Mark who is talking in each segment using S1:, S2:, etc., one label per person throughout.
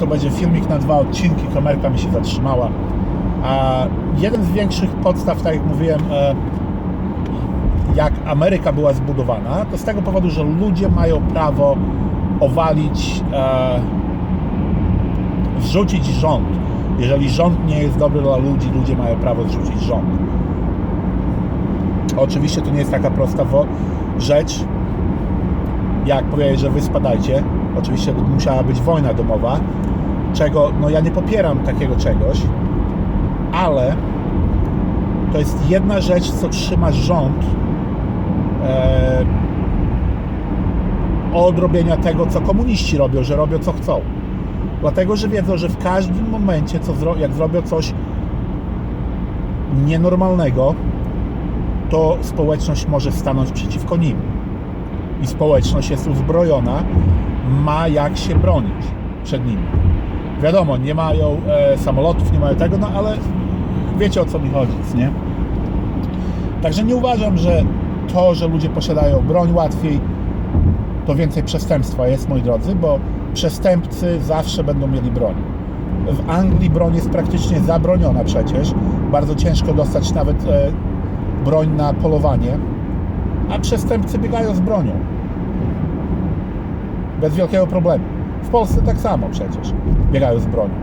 S1: to będzie filmik na dwa odcinki, kamerka mi się zatrzymała. A jeden z większych podstaw, tak jak mówiłem, e, jak Ameryka była zbudowana, to z tego powodu, że ludzie mają prawo owalić, e, zrzucić rząd. Jeżeli rząd nie jest dobry dla ludzi, ludzie mają prawo zrzucić rząd. Oczywiście to nie jest taka prosta rzecz, jak powiedzieć, że wy spadajcie. Oczywiście musiała być wojna domowa, czego, no ja nie popieram takiego czegoś, ale to jest jedna rzecz, co trzyma rząd e, od robienia tego, co komuniści robią, że robią co chcą. Dlatego, że wiedzą, że w każdym momencie, co zro, jak zrobią coś nienormalnego, to społeczność może stanąć przeciwko nim. I społeczność jest uzbrojona, ma jak się bronić przed nimi. Wiadomo, nie mają e, samolotów, nie mają tego, no ale wiecie o co mi chodzi, nie? Także nie uważam, że to, że ludzie posiadają broń łatwiej, to więcej przestępstwa jest, moi drodzy, bo przestępcy zawsze będą mieli broń. W Anglii broń jest praktycznie zabroniona przecież. Bardzo ciężko dostać nawet e, broń na polowanie, a przestępcy biegają z bronią. Bez wielkiego problemu. W Polsce tak samo przecież biegają z bronią.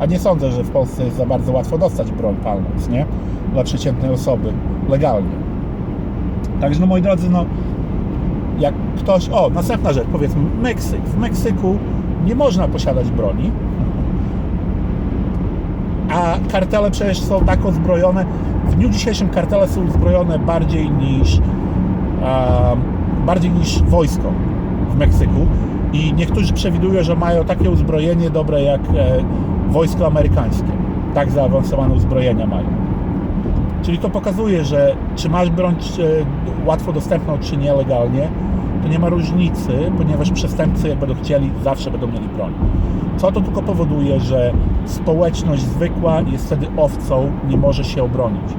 S1: A nie sądzę, że w Polsce jest za bardzo łatwo dostać broń palnąc, nie? Dla przeciętnej osoby legalnie. Także no moi drodzy, no jak ktoś, o, następna rzecz, powiedzmy, Meksyk. W Meksyku nie można posiadać broni, a kartele przecież są tak uzbrojone. W dniu dzisiejszym kartele są uzbrojone bardziej niż e, bardziej niż wojsko w Meksyku i niektórzy przewidują, że mają takie uzbrojenie dobre jak e, wojsko amerykańskie. Tak zaawansowane uzbrojenia mają. Czyli to pokazuje, że czy masz broń e, łatwo dostępną, czy nielegalnie, to nie ma różnicy, ponieważ przestępcy, jak będą chcieli, zawsze będą mieli broń. Co to tylko powoduje, że społeczność zwykła jest wtedy owcą, nie może się obronić.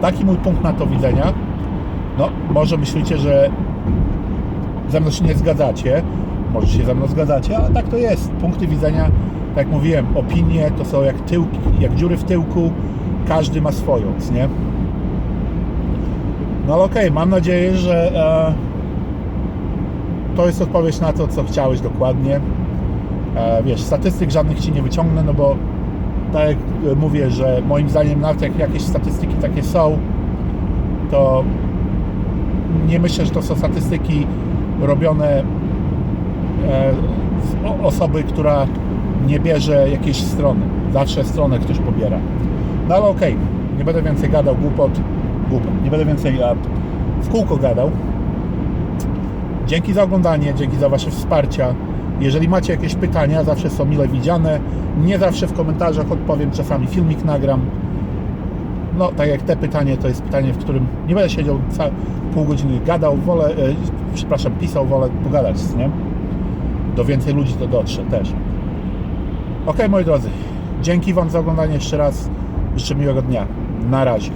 S1: Taki mój punkt na to widzenia. No, może myślicie, że ze mną się nie zgadzacie, może się ze mną zgadzacie, ale tak to jest. Punkty widzenia, tak jak mówiłem, opinie to są jak tyłki, jak dziury w tyłku, każdy ma swoją, nie? No ale okej, mam nadzieję, że e, to jest odpowiedź na to, co chciałeś dokładnie. E, wiesz, statystyk żadnych ci nie wyciągnę, no bo tak jak e, mówię, że moim zdaniem nawet jak jakieś statystyki takie są, to nie myślę, że to są statystyki robione e, z osoby, która nie bierze jakiejś strony. Zawsze stronę ktoś pobiera. No ale okej, nie będę więcej gadał głupot, głupot. Nie będę więcej w kółko gadał. Dzięki za oglądanie, dzięki za Wasze wsparcia. Jeżeli macie jakieś pytania, zawsze są mile widziane. Nie zawsze w komentarzach odpowiem, czasami filmik nagram. No, tak jak te pytanie, to jest pytanie, w którym nie będę siedział ca- pół godziny gadał, wolę, e, przepraszam, pisał, wolę pogadać, nie? Do więcej ludzi to dotrze też. Ok, moi drodzy, dzięki Wam za oglądanie jeszcze raz. Życzę miłego dnia. Na razie.